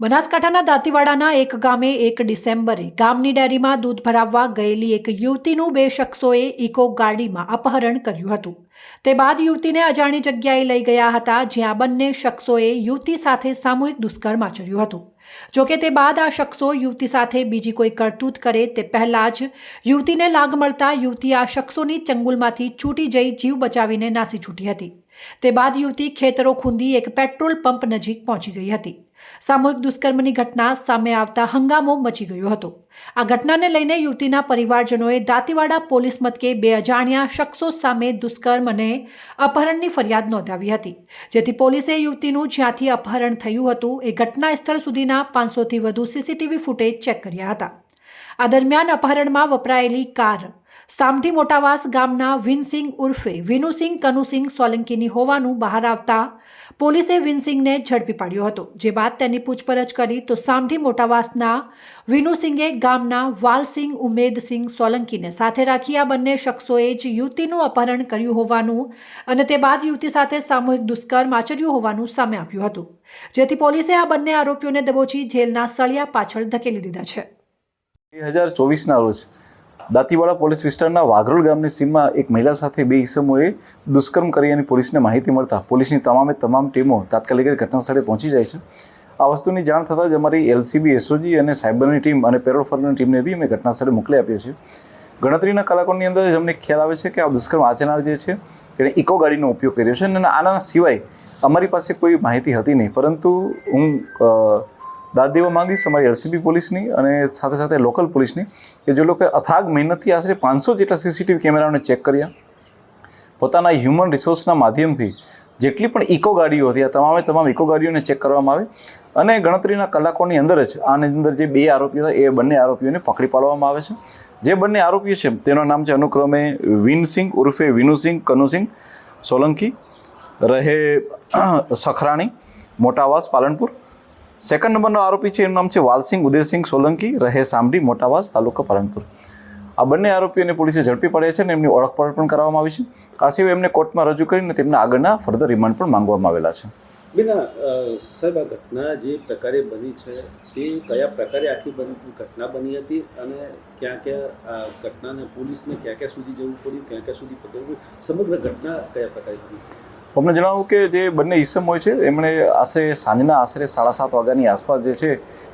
બનાસકાંઠાના દાંતીવાડાના એક ગામે એક ડિસેમ્બરે ગામની ડેરીમાં દૂધ ભરાવવા ગયેલી એક યુવતીનું બે શખ્સોએ ઇકો ગાડીમાં અપહરણ કર્યું હતું. તે બાદ યુવતીને અજાણી જગ્યાએ લઈ ગયા હતા, જ્યાં બંને શખ્સોએ યુવતી સાથે સામૂહિક દુષ્કર્મ આચર્યું હતું. જોકે તે બાદ આ શખ્સો યુવતી સાથે બીજી કોઈ કરતૂત કરે તે પહેલાં જ યુવતીને લાગ મળતા યુવતી આ શખ્સોની ચંગુલમાંથી છૂટી જઈ જીવ બચાવીને નાસી છૂટી હતી. તે બાદ યુવતી ખેતરો ખૂંદી એક પેટ્રોલ પંપ નજીક પહોંચી ગઈ હતી. સામૂહિક દુષ્કર્મની ઘટના સામે આવતા હંગામો મચી ગયો હતો. આ ઘટનાને લઈને યુવતીના પરિવારજનોએ દાંતીવાડા પોલીસ મથકે બે અજાણ્યા શખ્સો સામે દુષ્કર્મ અને અપહરણની ફરિયાદ નોંધાવી હતી. જેથી પોલીસે યુવતીનું જ્યાંથી અપહરણ થયું હતું, એ ઘટના સ્થળ સુધીના પાંચસોથી વધુ સીસીટીવી ફૂટેજ ચેક કર્યા હતા. આ દરમિયાન અપહરણમાં વપરાયેલી કાર સામઠી મોટાવાસ ગામના વિનસિંગ ઉર્ફે વિનુસિંગ કનુસિંગ સોલંકીની હોવાનું બહાર આવતા પોલીસે વિનસિંગને ઝડપી પાડ્યો હતો. જે બાદ તેની પૂછપરછ કરી તો સામઠી મોટાવાસના વિનુસિંગે ગામના વાલસિંગ ઉમેદસિંગ સોલંકીને સાથે રાખી આ બંને શખ્સોએ જ યુવતીનું અપહરણ કર્યું હોવાનું અને તે બાદ યુવતી સાથે સામૂહિક દુષ્કર્મ આચર્યું હોવાનું સામે આવ્યું હતું. જેથી પોલીસે આ બંને આરોપીઓને દબોચી જેલના સળિયા પાછળ ધકેલી દીધા છે. બે હજાર ચોવીસના રોજ દાંતીવાડા પોલીસ વિસ્તારના વાઘરોલ ગામની સીમમાં એક મહિલા સાથે બે ઈસમોએ દુષ્કર્મ કરી અને પોલીસને માહિતી મળતા પોલીસની તમામે તમામ ટીમો તાત્કાલિક ઘટનાસ્થળે ઘટના સ્થળે પહોંચી જાય છે. આ વસ્તુની જાણ થતાં જ અમારી એલસીબી, એસઓજી અને સાયબરની ટીમ અને પેરોલ ફોરની ટીમને બી અમે ઘટના સ્થળે મોકલી આપીએ છીએ. ગણતરીના કલાકોની અંદર જ અમને ખ્યાલ આવે છે કે આ દુષ્કર્મ આચરનાર જે છે, તેણે ઇકો ગાડીનો ઉપયોગ કર્યો છે અને આના સિવાય અમારી પાસે કોઈ માહિતી હતી નહીં. પરંતુ હું દાદ દેવા માંગીશ અમારી એલસીબી પોલીસની અને સાથે સાથે લોકલ પોલીસની કે જે લોકોએ અથાગ મહેનતથી આશરે પાંચસો જેટલા સીસીટીવી કેમેરાઓને ચેક કર્યા. પોતાના હ્યુમન રિસોર્સના માધ્યમથી જેટલી પણ ઇકો ગાડીઓ હતી, આ તમામે તમામ ઇકો ગાડીઓને ચેક કરવામાં આવે અને ગણતરીના કલાકોની અંદર જ આની અંદર જે બે આરોપીઓ હતા, એ બંને આરોપીઓને પકડી પાડવામાં આવે છે. જે બંને આરોપીઓ છે, તેનું નામ છે અનુક્રમે વિનસિંગ ઉર્ફે વિનુસિંગ કનુસિંગ સોલંકી, રહે સખરાણી, મોટાવાસ, પાલનપુર સેકન્ડ નંબરનો આરોપી છે, એનું નામ છે વાલસિંગ ઉદયસિંહ સોલંકી. રહે સામડી મોટાવાસ, તાલુકો પાલનપુર. આ બંને આરોપીઓને પોલીસે ઝડપી પડ્યા છે અને એમની ઓળખપણ પણ કરવામાં આવી છે. આ સિવાય એમને કોર્ટમાં રજૂ કરીને તેમના આગળના ફર્ધર રિમાન્ડ પણ માંગવામાં આવેલા છે. બેના સાહેબ, આ ઘટના જે પ્રકારે બની છે, તે કયા પ્રકારે આખી ઘટના બની હતી અને ક્યાં ક્યાં આ ઘટનાને પોલીસને ક્યાં ક્યાં સુધી જવું પડ્યું, ક્યાં ક્યાં સુધી પકડવું સમગ્ર ઘટના કયા પ્રકારે બની? અમને જણાવું કે જે બંને ઈસમ હોય છે, એમણે આશરે સાંજના આશરે સાડા સાત વાગ્યાની આસપાસ જે છે,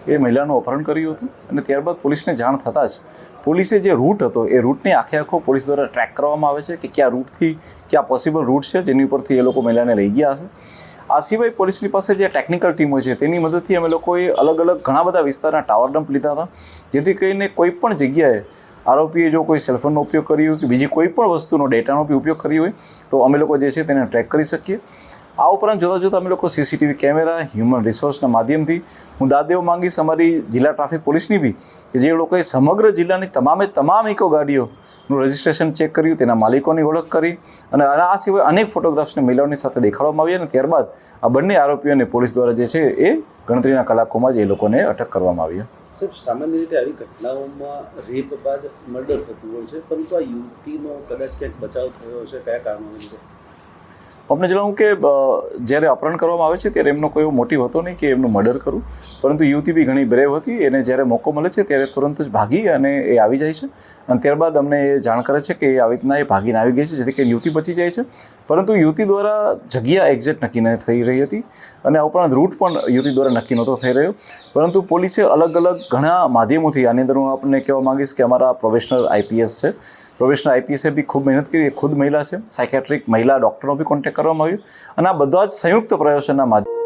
એ મહિલાનું અપહરણ કર્યું હતું અને ત્યારબાદ પોલીસને જાણ થતાં જ પોલીસે જે રૂટ હતો, એ રૂટને આખે આખો પોલીસ દ્વારા ટ્રેક કરવામાં આવે છે કે કયા રૂટથી કયા પોસિબલ રૂટ છે, જેની ઉપરથી એ લોકો મહિલાને લઈ ગયા હશે. આ સિવાય પોલીસની પાસે જે ટેકનિકલ ટીમ હોય છે, તેની મદદથી અમે લોકોએ અલગ અલગ ઘણા બધા વિસ્તારના ટાવર ડમ્પ લીધા હતા, જેથી કરીને કોઈ પણ જગ્યાએ આરોપીએ જો કોઈ સેલફોનનો ઉપયોગ કર્યો હોય કે બીજી કોઈ પણ વસ્તુનો ડેટાનો બી ઉપયોગ કર્યો હોય, તો અમે લોકો જે છે તેને ટ્રેક કરી શકીએ. આ ઉપરાંત જોતાં જોતાં અમે લોકો સીસીટીવી કેમેરા હ્યુમન રિસોર્સના માધ્યમથી હું દાદેવ માંગીશ અમારી જિલ્લા ટ્રાફિક પોલીસની બી, કે જે લોકોએ સમગ્ર જિલ્લાની તમામે તમામ ઇકો ગાડીઓનું રજિસ્ટ્રેશન ચેક કર્યું, તેના માલિકોની ઓળખ કરી અને આ સિવાય અનેક ફોટોગ્રાફ્સને મહિલાઓની સાથે દેખાડવામાં આવ્યા અને ત્યારબાદ આ બંને આરોપીઓને પોલીસ દ્વારા જે છે એ ગણતરીના કલાકોમાં જ એ લોકોને અટક કરવામાં આવ્યા સાહેબ, સામાન્ય રીતે આવી ઘટનાઓમાં રેપ બાદ મર્ડર થતું હોય છે, પરંતુ આ યુવતીનો કદાચ ક્યાંક બચાવ થયો છે કયા કારણોને લીધે? અમને જણાવું કે જ્યારે અપહરણ કરવામાં આવે છે, ત્યારે એમનો કોઈ એવો મોટિવ હતો નહીં કે એમનું મર્ડર કરું. પરંતુ યુવતી બી ઘણી બ્રેવ હતી, એને જ્યારે મોકો મળે છે, ત્યારે તુરંત જ ભાગી અને એ આવી જાય છે. અને ત્યારબાદ અમને એ જાણ કરે છે કે એ આવી રીતના એ ભાગીને આવી ગઈ છે, જેથી કરીને યુવતી બચી જાય છે. પરંતુ યુવતી દ્વારા જગ્યા એક્ઝેક્ટ નક્કી ન થઈ રહી હતી અને આ ઉપરાંત રૂટ પણ યુવતી દ્વારા નક્કી નહોતો થઈ રહ્યો. પરંતુ પોલીસે અલગ અલગ ઘણા માધ્યમોથી, આની અંદર હું આપણને કહેવા માંગીશ કે અમારા પ્રોફેશનલ આઈપીએસ છે. પ્રોફેશનલ આઈપીએસે બી ખૂબ મહેનત કરી ખુદ મહિલા છે. સાયકેટ્રિક મહિલા ડૉક્ટરનો બી કોન્ટેક્ટ કરવામાં આવ્યો. અને આ બધા જ સંયુક્ત પ્રયાસોના માધ્યમ